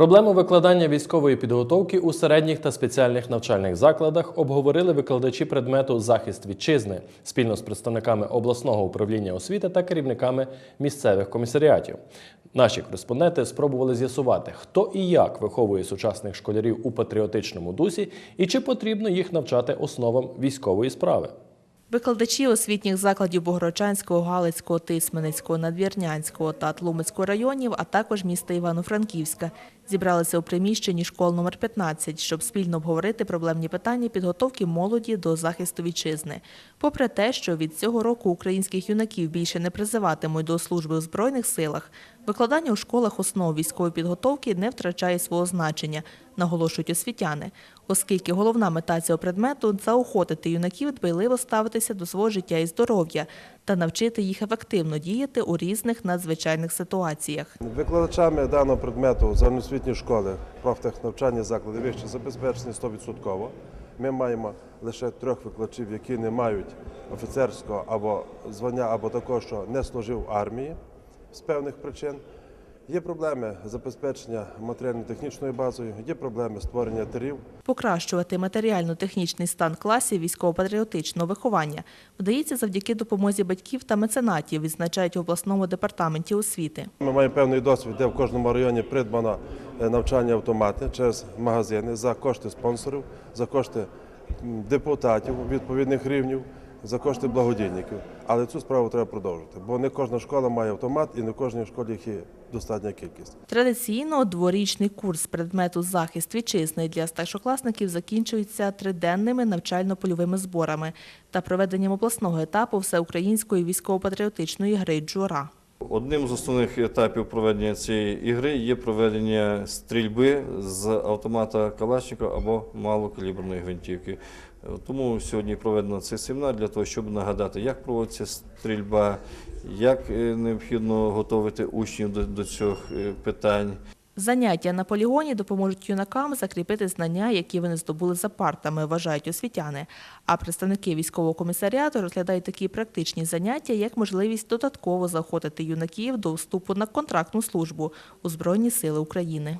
Проблему викладання військової підготовки у середніх та спеціальних навчальних закладах обговорили викладачі предмету захист вітчизни спільно з представниками обласного управління освіти та керівниками місцевих комісаріатів. Наші кореспонденти спробували з'ясувати, хто і як виховує сучасних школярів у патріотичному дусі і чи потрібно їх навчати основам військової справи. Викладачі освітніх закладів Богородчанського, Галицького, Тисменецького, Надвірнянського та Тлумацького районів, а також міста Івано-Франківська, зібралися у приміщенні школ номер 15, щоб спільно обговорити проблемні питання підготовки молоді до захисту вітчизни. Попри те, що від цього року українських юнаків більше не призиватимуть до служби у збройних силах, викладання у школах основ військової підготовки не втрачає свого значення, наголошують освітяни, оскільки головна мета цього предмету заохотити юнаків дбайливо ставитися до свого життя і здоров'я та навчити їх ефективно діяти у різних надзвичайних ситуаціях. Викладачами даного предмету загальноосвітньої школи профтехнавчання заклади вище забезпечені 100%. Ми маємо лише трьох викладачів, які не мають офіцерського або звання, або такого, що не служив в армії з певних причин. Є проблеми забезпечення матеріально-технічною базою, є проблеми створення тирів. Покращувати матеріально-технічний стан класів військово-патріотичного виховання вдається завдяки допомозі батьків та меценатів, відзначають в обласному департаменті освіти. Ми маємо певний досвід, де в кожному районі придбано е, навчання автомати через магазини за кошти спонсорів, за кошти депутатів відповідних рівнів, за кошти благодійників. Але цю справу треба продовжити, бо не кожна школа має автомат і не кожній школі їх є достатня кількість. Традиційно дворічний курс предмету захист вітчизни для старшокласників закінчується триденними навчально-польовими зборами та проведенням обласного етапу всеукраїнської військово-патріотичної гри «Джура». Одним з основних етапів проведення цієї ігри є проведення стрільби з автомата Калашникова або малокаліберної гвинтівки. Тому сьогодні проведено цей семінар для того, щоб нагадати, як проводиться стрільба, як е, необхідно готувати учнів до, до цих е, питань. Заняття на полігоні допоможуть юнакам закріпити знання, які вони здобули за партами, вважають освітяни. А представники військового комісаріату розглядають такі практичні заняття як можливість додатково заохотити юнаків до вступу на контрактну службу у Збройні Сили України.